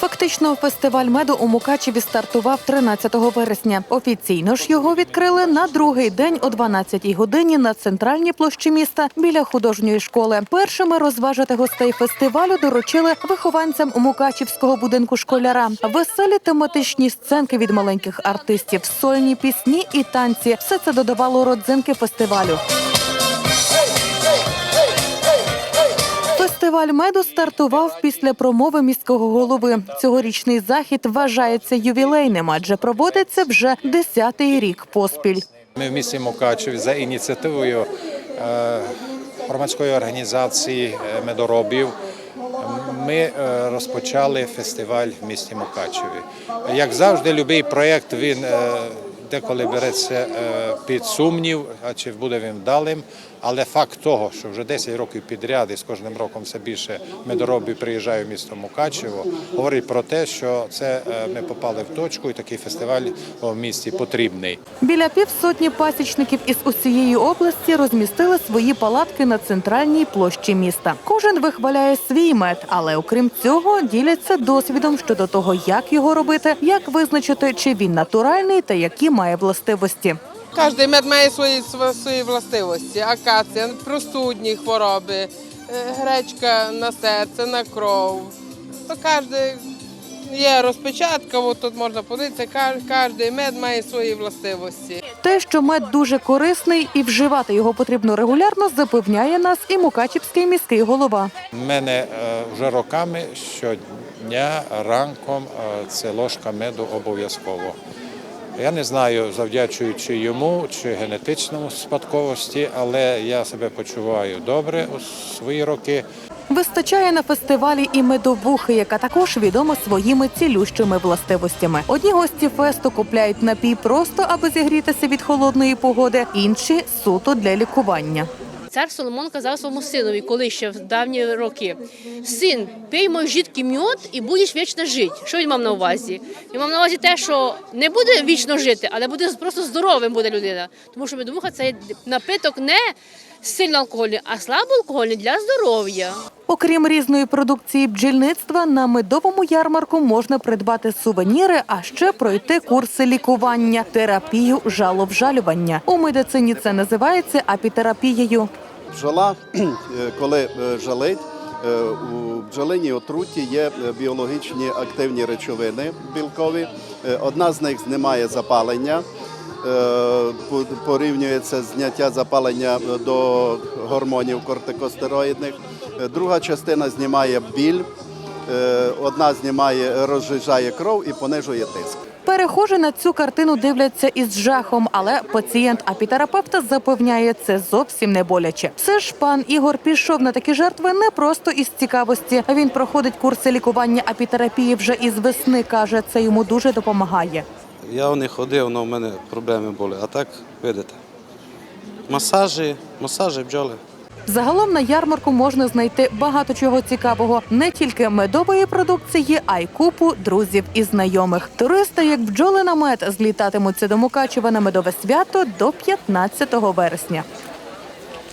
Фактично, фестиваль меду у Мукачеві стартував 13 вересня. Офіційно ж його відкрили на другий день о 12-й годині на центральній площі міста біля художньої школи. Першими розважити гостей фестивалю доручили вихованцям Мукачівського будинку школяра. Веселі тематичні сценки від маленьких артистів, сольні пісні і танці. Все це додавало родзинки фестивалю. Фестиваль меду стартував після промови міського голови. Цьогорічний захід вважається ювілейним, адже проводиться вже десятий рік поспіль. Ми в місті Мукачеві за ініціативою е, громадської організації е, медоробів. Ми е, розпочали фестиваль в місті Мукачеві. Як завжди, будь-який проєкт він деколи береться під сумнів, а чи буде він вдалим. Але факт того, що вже 10 років підряд і з кожним роком все більше медоробів приїжджає в місто Мукачево, говорить про те, що це е, ми попали в точку, і такий фестиваль в місті потрібний. Біля півсотні пасічників із усієї області розмістили свої палатки на центральній площі міста. Кожен вихваляє свій мед, але окрім цього діляться досвідом щодо того, як його робити, як визначити, чи він натуральний та які має властивості. Кожний мед має свої, свої властивості. Акація, простудні хвороби, е, гречка на серце, на кров. То кожен є розпечатка, от тут можна подивитися, кожен мед має свої властивості. Те, що мед дуже корисний і вживати його потрібно регулярно, запевняє нас і Мукачівський міський голова. У мене е, вже роками щодня ранком е, це ложка меду обов'язково. Я не знаю, завдячуючи йому чи генетичному спадковості, але я себе почуваю добре у свої роки. Вистачає на фестивалі і медовухи, яка також відома своїми цілющими властивостями. Одні гості фесту купляють напій просто аби зігрітися від холодної погоди, інші суто для лікування. Цар Соломон казав своєму синові, коли ще в давні роки: син, пий мой жидкий мед і будеш вічно жити. Що він мав на увазі? Він мав на увазі те, що не буде вічно жити, але буде просто здоровим буде людина. Тому що медовуха це напиток не сильно алкогольний, а слабоалкогольний для здоров'я. Окрім різної продукції бджільництва, на медовому ярмарку можна придбати сувеніри, а ще пройти курси лікування, терапію жаловжалювання. У медицині це називається апітерапією. Бджола, е, коли е, жалить, е, у бджолиній отруті є біологічні активні речовини білкові. Одна з них знімає запалення, порівнюється зняття запалення до гормонів кортикостероїдних. Е, Друга частина знімає біль, е, одна знімає, розжижає кров і понижує тиск. Перехожі на цю картину дивляться із жахом, але пацієнт апітерапевта запевняє, це зовсім не боляче. Все ж пан Ігор пішов на такі жертви не просто із цікавості. Він проходить курси лікування апітерапії вже із весни. каже, це йому дуже допомагає. Я не ходив, але в мене проблеми були. А так, видите, масажі, масажі бджоли. Загалом на ярмарку можна знайти багато чого цікавого, не тільки медової продукції, а й купу друзів і знайомих. Туристи, як бджоли на мед, злітатимуться до Мукачева на медове свято до 15 вересня.